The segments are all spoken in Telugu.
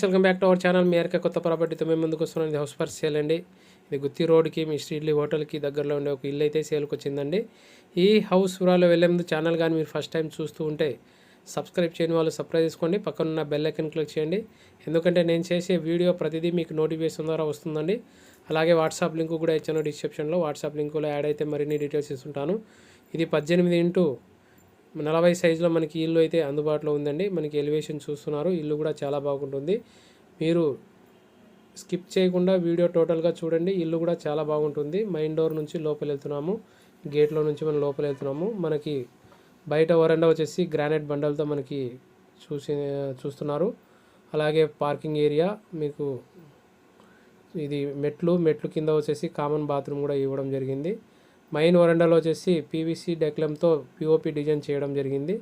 Viewers welcome back to our channel మీ ఎరక కొత్త ప్రాపర్టీతో మేము ముందుకు వస్తున్నాం. ఇది హౌస్ ఫర్ సేల్ అండి. ఇది గుత్తి రోడ్కి మీ స్ట్రీట్లీ హోటల్కి దగ్గరలో ఉండే ఒక ఇల్లు అయితే సేల్కి వచ్చిందండి. ఈ హౌస్ వివరాలు వెళ్ళే ముందు ఛానల్ కానీ మీరు ఫస్ట్ టైం చూస్తూ ఉంటే సబ్స్క్రైబ్ చేయని వాళ్ళు సబ్స్క్రైబ్ చేసుకోండి. పక్కన బెల్ ఐకన్ క్లిక్ చేయండి. ఎందుకంటే నేను చేసే వీడియో ప్రతిదీ మీకు నోటిఫికేషన్ ద్వారా వస్తుందండి. అలాగే వాట్సాప్ లింక్ కూడా ఇచ్చాను డిస్క్రిప్షన్లో వాట్సాప్ లింకులో యాడ్ అయితే మరిన్ని డీటెయిల్స్ ఇస్తుంటాను. ఇది పద్దెనిమిది ఇంటూ నలభై సైజులో మనకి ఇల్లు అయితే అందుబాటులో ఉందండి. మనకి ఎలివేషన్ చూస్తున్నారు. ఇల్లు కూడా చాలా బాగుంటుంది. మీరు స్కిప్ చేయకుండా వీడియో టోటల్గా చూడండి. ఇల్లు కూడా చాలా బాగుంటుంది. మెయిన్ డోర్ నుంచి లోపల వెళ్తున్నాము గేట్లో నుంచి మనం లోపల వెళ్తున్నాము మనకి బయట వరండా వచ్చేసి గ్రానైట్ బండలతో మనకి చూసి చూస్తున్నారు. అలాగే పార్కింగ్ ఏరియా మీకు ఇది మెట్లు మెట్లు కింద వచ్చేసి కామన్ బాత్రూమ్ కూడా ఇవ్వడం జరిగింది. మెయిన్ వరండాలో వచ్చేసి పీవీసీ డెక్లంతో పిఓపి డిజైన్ చేయడం జరిగింది.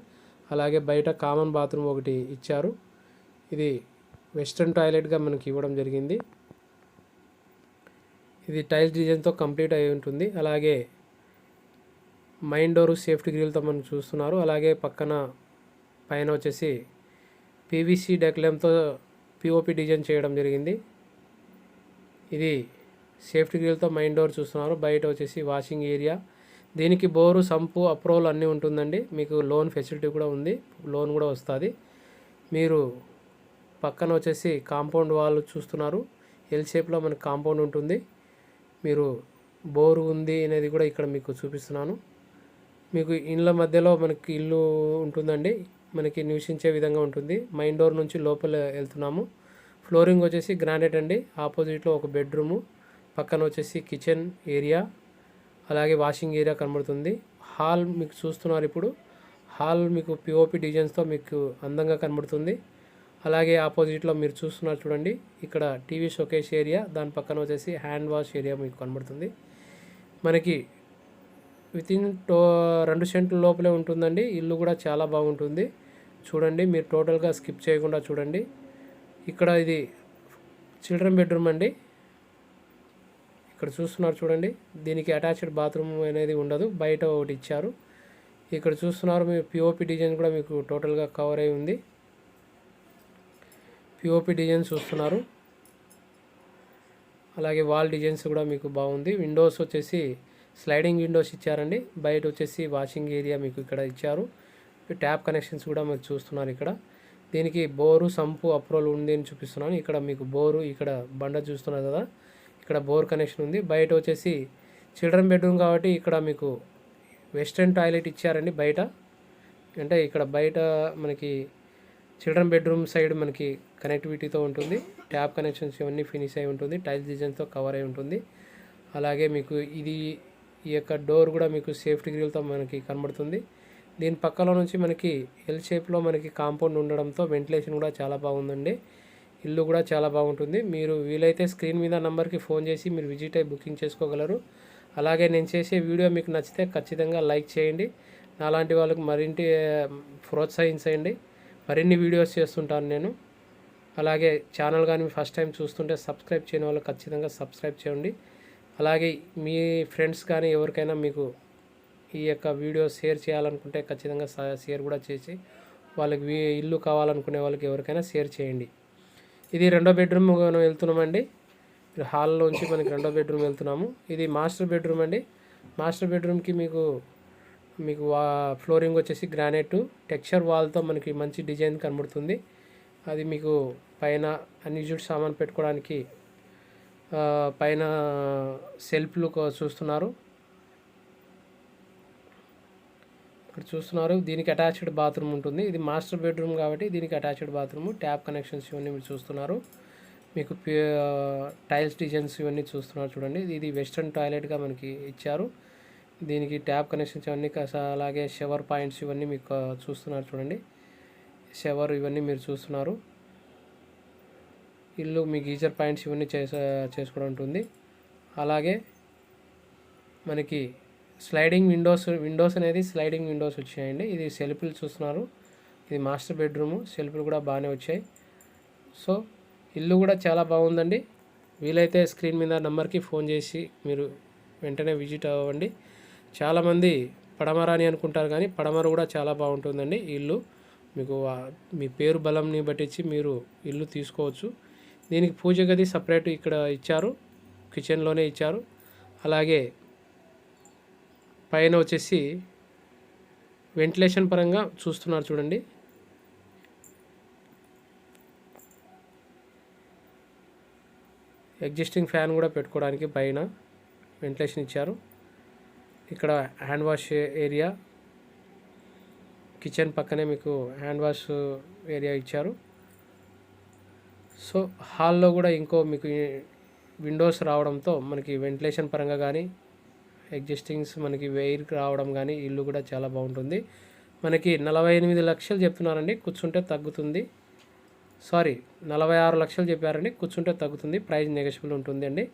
అలాగే బయట కామన్ బాత్రూమ్ ఒకటి ఇచ్చారు. ఇది వెస్ట్రన్ టాయిలెట్గా మనకి ఇవ్వడం జరిగింది. ఇది టైల్స్ డిజైన్తో కంప్లీట్ అయి ఉంటుంది. అలాగే మైన్ డోరు సేఫ్టీ గ్రిల్తో మనం చూస్తున్నారు. అలాగే పక్కన పైన వచ్చేసి పీవీసీ డెక్లెమ్తో పిఓపి డిజైన్ చేయడం జరిగింది. ఇది సేఫ్టీ గ్రిల్తో మైన్ డోర్ చూస్తున్నారు. బయట వచ్చేసి వాషింగ్ ఏరియా. దీనికి బోరు సంపు అప్రూవల్ అన్నీ ఉంటుందండి. మీకు లోన్ ఫెసిలిటీ కూడా ఉంది. లోన్ కూడా వస్తుంది. మీరు పక్కన వచ్చేసి కాంపౌండ్ వాళ్ళు చూస్తున్నారు. ఎల్ షేప్లో మనకి కాంపౌండ్ ఉంటుంది. మీరు బోరు ఉంది అనేది కూడా ఇక్కడ మీకు చూపిస్తున్నాను. మీకు ఇండ్ల మధ్యలో మనకి ఇల్లు ఉంటుందండి. మనకి నివసించే విధంగా ఉంటుంది. మైన్ డోర్ నుంచి లోపల వెళ్తున్నాము. ఫ్లోరింగ్ వచ్చేసి గ్రానైట్ అండి. ఆపోజిట్లో ఒక బెడ్రూము. పక్కన వచ్చేసి కిచెన్ ఏరియా అలాగే వాషింగ్ ఏరియా కనబడుతుంది. హాల్ మీకు చూస్తున్నారు ఇప్పుడు. హాల్ మీకు పిఓపి డిజైన్స్తో మీకు అందంగా కనబడుతుంది. అలాగే ఆపోజిట్లో మీరు చూస్తున్నారు చూడండి ఇక్కడ టీవీ షోకేష్ ఏరియా దాని పక్కన వచ్చేసి హ్యాండ్ వాష్ ఏరియా మీకు కనబడుతుంది. మనకి వితిన్ టో రెండు సెంట్ల లోపలే ఉంటుందండి ఇల్లు కూడా చాలా బాగుంటుంది. చూడండి మీరు టోటల్గా స్కిప్ చేయకుండా చూడండి. ఇక్కడ ఇది చిల్డ్రన్ బెడ్రూమ్ అండి. ఇక్కడ చూస్తున్నారు చూడండి. దీనికి అటాచ్డ్ బాత్రూమ్ అనేది ఉండదు. బయట ఒకటి ఇచ్చారు. ఇక్కడ చూస్తున్నారు మీ పిఓపి డిజైన్ కూడా మీకు టోటల్గా కవర్ అయి ఉంది. పిఓపి డిజైన్ చూస్తున్నారు. అలాగే వాల్ డిజైన్స్ కూడా మీకు బాగుంది. విండోస్ వచ్చేసి స్లైడింగ్ విండోస్ ఇచ్చారండి. బయట వచ్చేసి వాషింగ్ ఏరియా మీకు ఇక్కడ ఇచ్చారు. ట్యాప్ కనెక్షన్స్ కూడా మీరు చూస్తున్నారు ఇక్కడ. దీనికి బోరు సంపు అప్రూవల్ ఉంది అని చూపిస్తున్నాను. ఇక్కడ మీకు బోరు ఇక్కడ బండ చూస్తున్నారు కదా. ఇక్కడ బోర్ కనెక్షన్ ఉంది. బయట వచ్చేసి చిల్డ్రన్ బెడ్రూమ్ కాబట్టి ఇక్కడ మీకు వెస్ట్రన్ టాయిలెట్ ఇచ్చారండి బయట. అంటే ఇక్కడ బయట మనకి చిల్డ్రన్ బెడ్రూమ్ సైడ్ మనకి కనెక్టివిటీతో ఉంటుంది. ట్యాప్ కనెక్షన్స్ ఇవన్నీ ఫినిష్ అయి ఉంటుంది. టైల్స్ డిజైన్తో కవర్ అయి ఉంటుంది. అలాగే మీకు ఇది ఈ యొక్క డోర్ కూడా మీకు సేఫ్టీ గ్రిల్తో మనకి కనబడుతుంది. దీని పక్కలో నుంచి మనకి ఎల్ షేప్లో మనకి కాంపౌండ్ ఉండడంతో వెంటిలేషన్ కూడా చాలా బాగుందండి. ఇల్లు కూడా చాలా బాగుంటుంది. మీరు వీలైతే స్క్రీన్ మీద నంబర్కి ఫోన్ చేసి మీరు విజిట్ అయ్యి బుకింగ్ చేసుకోగలరు. అలాగే నేను చేసే వీడియో మీకు నచ్చితే ఖచ్చితంగా లైక్ చేయండి. నాలాంటి వాళ్ళకి మరింటి ప్రోత్సహించండి. మరిన్ని వీడియోస్ చేస్తుంటాను నేను. అలాగే ఛానల్ కానీ ఫస్ట్ టైం చూస్తుంటే సబ్స్క్రైబ్ చేయని వాళ్ళు ఖచ్చితంగా సబ్స్క్రైబ్ చేయండి. అలాగే మీ ఫ్రెండ్స్ కానీ ఎవరికైనా మీకు ఈ యొక్క వీడియో షేర్ చేయాలనుకుంటే ఖచ్చితంగా షేర్ కూడా చేసి వాళ్ళకి వీ- ఇల్లు కావాలనుకునే వాళ్ళకి ఎవరికైనా షేర్ చేయండి. ఇది రెండో బెడ్రూమ్ మనం వెళ్తున్నామండి. హాల్లోంచి మనకి రెండో బెడ్రూమ్ వెళ్తున్నాము. ఇది మాస్టర్ బెడ్రూమ్ అండి. మాస్టర్ బెడ్రూమ్కి మీకు మీకు వా ఫ్లోరింగ్ వచ్చేసి గ్రానైట్ టెక్స్చర్ వాల్తో మనకి మంచి డిజైన్ కనబడుతుంది. అది మీకు పైన అన్యూజుడ్ సామాన్ పెట్టుకోవడానికి పైన సెల్ఫ్లు చూస్తున్నారు. ఇక్కడ చూస్తున్నారు. దీనికి అటాచ్డ్ బాత్రూమ్ ఉంటుంది. ఇది మాస్టర్ బెడ్రూమ్ కాబట్టి దీనికి అటాచ్డ్ బాత్రూమ్. ట్యాప్ కనెక్షన్స్ ఇవన్నీ మీరు చూస్తున్నారు. మీకు టైల్స్ డిజైన్స్ ఇవన్నీ చూస్తున్నారు చూడండి. ఇది వెస్ట్రన్ టాయిలెట్గా మనకి ఇచ్చారు. దీనికి ట్యాప్ కనెక్షన్స్ ఇవన్నీ అలాగే షవర్ పాయింట్స్ ఇవన్నీ మీకు చూస్తున్నారు చూడండి. షవర్ ఇవన్నీ మీరు చూస్తున్నారు. ఇల్లు మీ గీజర్ పాయింట్స్ ఇవన్నీ చేసే చేసుకోవడం ఉంటుంది. అలాగే మనకి స్లైడింగ్ విండోస్ విండోస్ అనేది స్లైడింగ్ విండోస్ వచ్చాయండి. ఇది సెల్ఫ్లు చూస్తున్నారు. ఇది మాస్టర్ బెడ్రూము. సెల్ఫ్లు కూడా బాగానే వచ్చాయి. సో ఇల్లు కూడా చాలా బాగుందండి. వీలైతే స్క్రీన్ మీద నెంబర్కి ఫోన్ చేసి మీరు వెంటనే విజిట్ అవ్వండి. చాలామంది పడమర అని అనుకుంటారు కానీ పడమర కూడా చాలా బాగుంటుందండి ఇల్లు. మీకు మీ పేరు బలంని బట్టించి మీరు ఇల్లు తీసుకోవచ్చు. దీనికి పూజ గది సపరేట్ ఇక్కడ ఇచ్చారు. కిచెన్లోనే ఇచ్చారు. అలాగే పైన వచ్చేసి వెంటిలేషన్ పరంగా చూస్తున్నారు చూడండి. ఎగ్జిస్టింగ్ ఫ్యాన్ కూడా పెట్టుకోవడానికి పైన వెంటిలేషన్ ఇచ్చారు. ఇక్కడ హ్యాండ్ వాష్ ఏరియా కిచెన్ పక్కనే మీకు హ్యాండ్ వాష్ ఏరియా ఇచ్చారు. సో హాల్లో కూడా ఇంకో మీకు విండోస్ రావడంతో మనకి వెంటిలేషన్ పరంగా కానీ ఎగ్జిస్టింగ్స్ మనకి వెయిర్కి రావడం కానీ ఇల్లు కూడా చాలా బాగుంటుంది. మనకి నలభై ఎనిమిది లక్షలు చెప్తున్నారండి. కూర్చుంటే తగ్గుతుంది. సారీ నలభై ఆరు లక్షలు చెప్పారండి. కూర్చుంటే తగ్గుతుంది. ప్రైజ్ నెగోషియబుల్ ఉంటుంది అండి.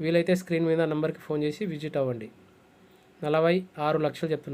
వీలైతే స్క్రీన్ మీద నెంబర్కి ఫోన్ చేసి విజిట్ అవ్వండి. నలభై ఆరు లక్షలు చెప్తున్నారు